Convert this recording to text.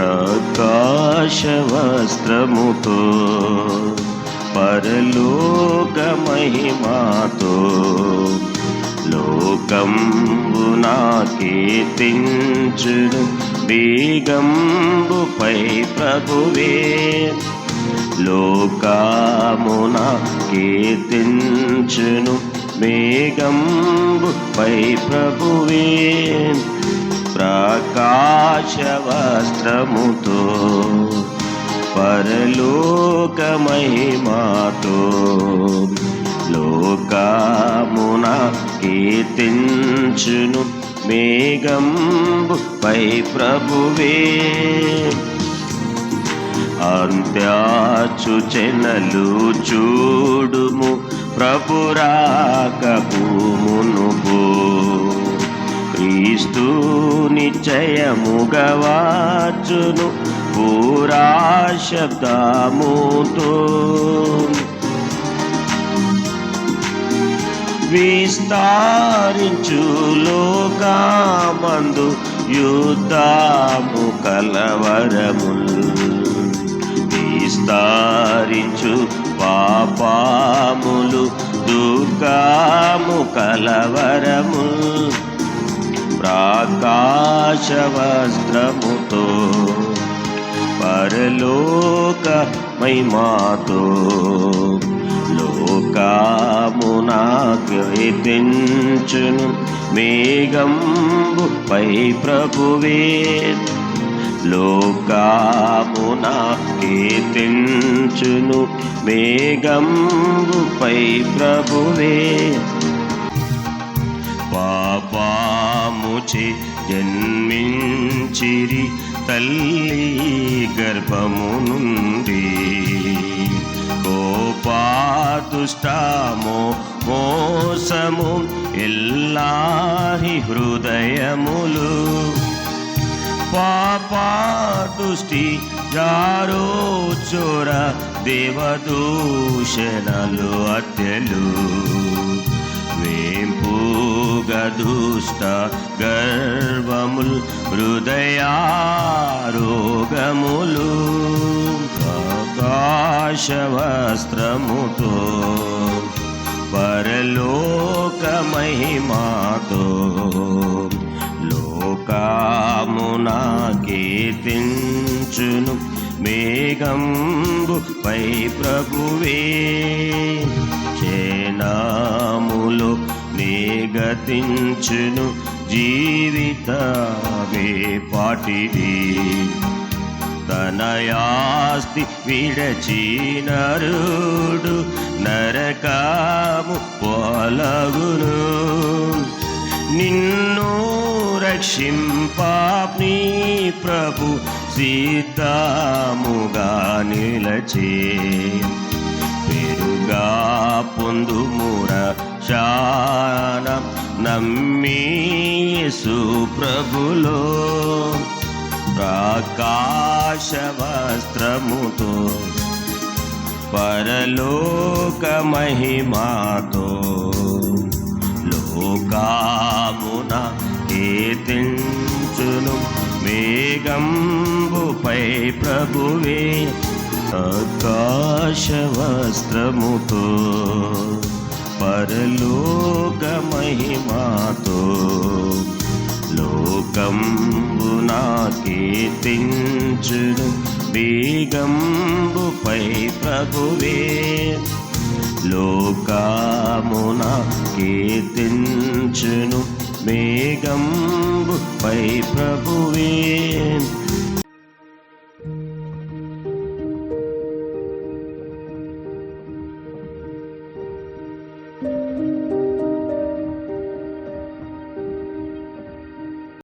ప్రకాశవస్త్రముతో పరలోక మహిమాతో లోకంబు నాకీర్తించును. వేగంబుపై ప్రభువే లోకామున కీర్తించును. వేగంబుపై ప్రభువే ప్రకాశవస్త్రముతో పరలోక మహిమాతో లోకామున కీర్తించును మేఘంబుపై ప్రభువే. అంత్యాచుచెనలు చూడుము ప్రభురాకపు మునుపు క్రీస్తు నిశ్చయముగవాచును పూరా శబ్దముతో. విస్తారించు లోకామందు యుద్ధము కలవరములు. విస్తారించు పాపాములు దుఃఖము కలవరము ప్రాకాశ వస్త్రముతో పరలోక మహిమాతో లోకామునాగ్రహించును మేఘంబు పై ప్రభువే. లోకామునా కీర్తించును మేఘంబుపై ప్రభువే. నుంచి జన్మించిరి తల్లి గర్భము నుండి కోపాదుష్టమో మోసము ఎల్లారి హృదయములు. పాపాదుష్టి జారో చోర దేవదూషణలు అత్యలు దుష్ట గర్వముల్ హృదయారోగములు ఆకాశవస్త్రముతో పరలోక మహిమాతో లోకామునా కీర్తించును మేఘంబుపై ప్రభువే. చేనాములు గతించును జీవితమే పాటిది తనయాస్తి విడచినరుడు నరకాము పొలగును. నిన్ను రక్షింపాప్ని ప్రభు సీతాముగా నిలచే. పెరుగా పొందుమురా శాన నమ్మీసు సుప్రభులో ప్రకాశ వస్త్రముతో పరలోక మహిమాతో లోకామున కీర్తించును మేఘంబుపై ప్రభువే ఆకాశ వస్త్రముతో పరలోక మహిమాతో లోకంబునా కీర్తించును బీగంబుపై ప్రభువే. లోకామున కీర్తించును మేఘంబుపై ప్రభువే.